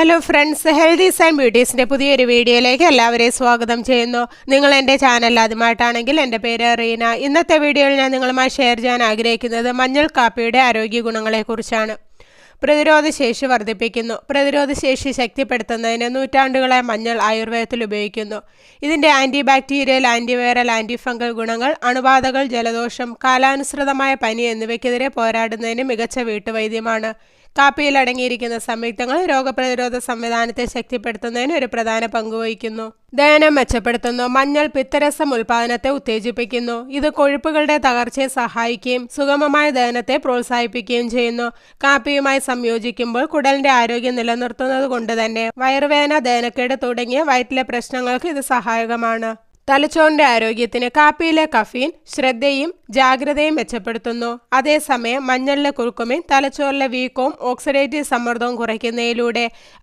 Hello friends healthies and ബ്യൂട്ടീസിന്റെ പുതിയൊരു വീഡിയോയിലേക്ക് എല്ലാവരെയും സ്വാഗതം ചെയ്യുന്നു. നിങ്ങൾ എന്റെ ചാനൽ ആദ്യമായിട്ടാണെങ്കിൽ എന്റെ പേര് റീന. ഇന്നത്തെ വീഡിയോയിൽ ഞാൻ നിങ്ങളുമായി ഷെയർ ചെയ്യാൻ ആഗ്രഹിക്കുന്നത് മഞ്ഞൾ കാപ്പിയുടെ ആരോഗ്യ ഗുണങ്ങളെക്കുറിച്ചാണ് പ്രതിരോധശേഷി വർദ്ധിപ്പിക്കുന്നു. പ്രതിരോധശേഷി ശക്തിപ്പെടുത്തുന്നതിന് നൂറ്റാണ്ടുകളായി മഞ്ഞൾ ആയുർവേദത്തിൽ ഉപയോഗിക്കുന്നു. ഇതിന്റെ ആന്റി ബാക്ടീരിയൽ ആന്റിവൈറൽ ആന്റിഫംഗൽ ഗുണങ്ങൾ അണുബാധകൾ ജലദോഷം കാലാനുസൃതമായ പനി എന്നിവയ്ക്കെതിരെ പോരാടുന്നതിന് മികച്ച വീട്ടുവൈദ്യമാണ്. കാപ്പിയിൽ അടങ്ങിയിരിക്കുന്ന സംയുക്തങ്ങൾ രോഗപ്രതിരോധ സംവിധാനത്തെ ശക്തിപ്പെടുത്തുന്നതിന് ഒരു പ്രധാന പങ്ക് വഹിക്കുന്നു. ദഹനം മെച്ചപ്പെടുത്തുന്നു. മഞ്ഞൾ പിത്തരസം ഉൽപാദനത്തെ ഉത്തേജിപ്പിക്കുന്നു. ഇത് കൊഴുപ്പുകളുടെ തകർച്ചയെ സഹായിക്കുകയും സുഗമമായ ദഹനത്തെ പ്രോത്സാഹിപ്പിക്കുകയും ചെയ്യുന്നു. കാപ്പിയുമായി സംയോജിക്കുമ്പോൾ കുടലിന്റെ ആരോഗ്യം നിലനിർത്തുന്നത് കൊണ്ട് തന്നെ വയറുവേദന ദഹനക്കേട് തുടങ്ങിയ വയറ്റിലെ പ്രശ്നങ്ങൾക്ക് ഇത് സഹായകമാണ്. തലച്ചോറിന്റെ ആരോഗ്യത്തിന് കാപ്പിയിലെ കഫീൻ ശ്രദ്ധയും ജാഗ്രതയും മെച്ചപ്പെടുത്തുന്നു. അതേസമയം മഞ്ഞളിലെ കുറുക്കുമിൻ തലച്ചോറിലെ വീക്കവും ഓക്സിഡേറ്റീവ് സമ്മർദ്ദവും കുറയ്ക്കുന്നതിലൂടെ